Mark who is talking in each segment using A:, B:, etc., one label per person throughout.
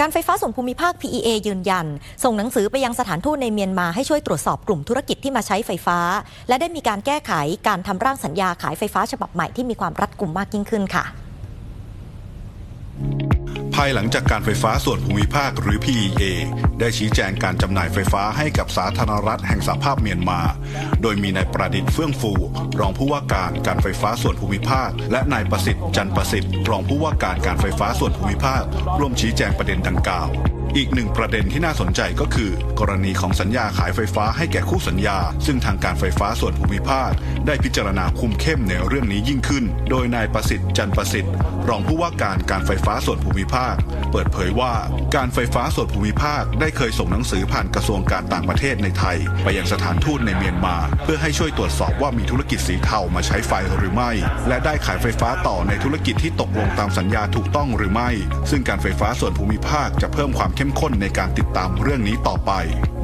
A: การไฟฟ้าส่วนภูมิภาค PEA ยืนยัน ส่งหนังสือไปยังสถานทูตในเมียนมาให้ช่วยตรวจสอบกลุ่มธุรกิจที่มาใช้ไฟฟ้า และได้มีการแก้ไขการทำร่างสัญญาขายไฟฟ้าฉบับใหม่ที่มีความรัดกุมมากยิ่งขึ้นค่ะ
B: ภายหลังจากการไฟฟ้าส่วนภูมิภาคหรือ PEA ได้ชี้แจงการจำหน่ายไฟฟ้าให้กับสาธารณรัฐแห่งสหภาพเมียนมา โดยมีนายประดิษฐ์เฟื่องฟู รองผู้ว่าการการไฟฟ้าส่วนภูมิภาค และนายประสิทธิ์จันประสิทธิ์รองผู้ว่าการการไฟฟ้าส่วนภูมิภาค ร่วมชี้แจงประเด็นดังกล่าว อีกหนึ่งประเด็นที่น่าสนใจก็คือ กรณีของสัญญาขายไฟฟ้าให้แก่คู่สัญญา ซึ่งทางการไฟฟ้าส่วนภูมิภาค ได้พิจารณาคุมเข้มในเรื่องนี้ยิ่งขึ้น โดยนายประสิทธิ์จันประสิทธิ์ รองผู้ว่าการการไฟฟ้าส่วนภูมิภาค เปิดเผยว่าการไฟฟ้าส่วนภูมิภาคได้เคยส่งหนังสือผ่านกระทรวงการต่างประเทศในไทย ไปยังสถานทูตในเมียนมา เพื่อให้ช่วยตรวจสอบว่ามีธุรกิจสีเทามาใช้ไฟหรือไม่ และได้ขายไฟฟ้าต่อในธุรกิจที่ตกลงตามสัญญาถูกต้องหรือไม่ ซึ่งการไฟฟ้าส่วนภูมิภาคจะเพิ่มความเข้มข้นในการติดตามเรื่องนี้ต่อไป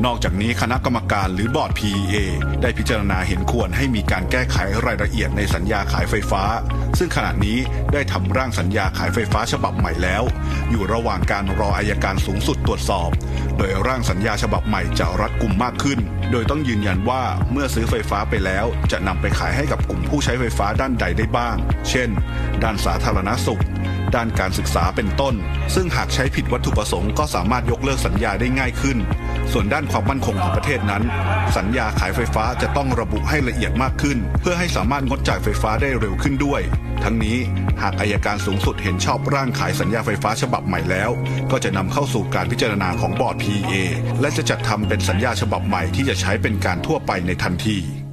B: นอกจากนี้คณะกรรมการหรือบอร์ด PEA ได้พิจารณาเห็นควรให้มีการแก้ไขรายละเอียดในสัญญาขายไฟฟ้า ซึ่งขณะนี้ได้ทำร่างสัญญาขายไฟฟ้าฉบับใหม่แล้ว อยู่ระหว่างการรออายการสูงสุดตรวจสอบ โดยร่างสัญญาฉบับใหม่จะรัดกุมมากขึ้น โดยต้องยืนยันว่าเมื่อซื้อไฟฟ้าไปแล้วจะนำไปขายให้กับกลุ่มผู้ใช้ไฟฟ้าด้านใดได้บ้าง เช่น ด้านสาธารณสุข ด้านการศึกษาเป็นต้น ซึ่งหากใช้ผิดวัตถุประสงค์ก็สาามารถยกเลิกสัญญาได้ง่ายขึ้น ส่วนด้านความมั่นคงของประเทศนั้น สัญญาขายไฟฟ้าจะต้องระบุให้ละเอียดมากขึ้น เพื่อให้สามารถงดจ่ายไฟฟ้าได้เร็วขึ้นด้วย ทั้งนี้หากอายการสูงสุดเห็นชอบร่างขายสัญญาไฟฟ้าฉบับใหม่แล้ว ก็จะนำเข้าสู่การพิจารณาของบอร์ด PA และจะจัดทำเป็นสัญญาฉบับใหม่ที่จะใช้เป็นการทั่วไปในทันที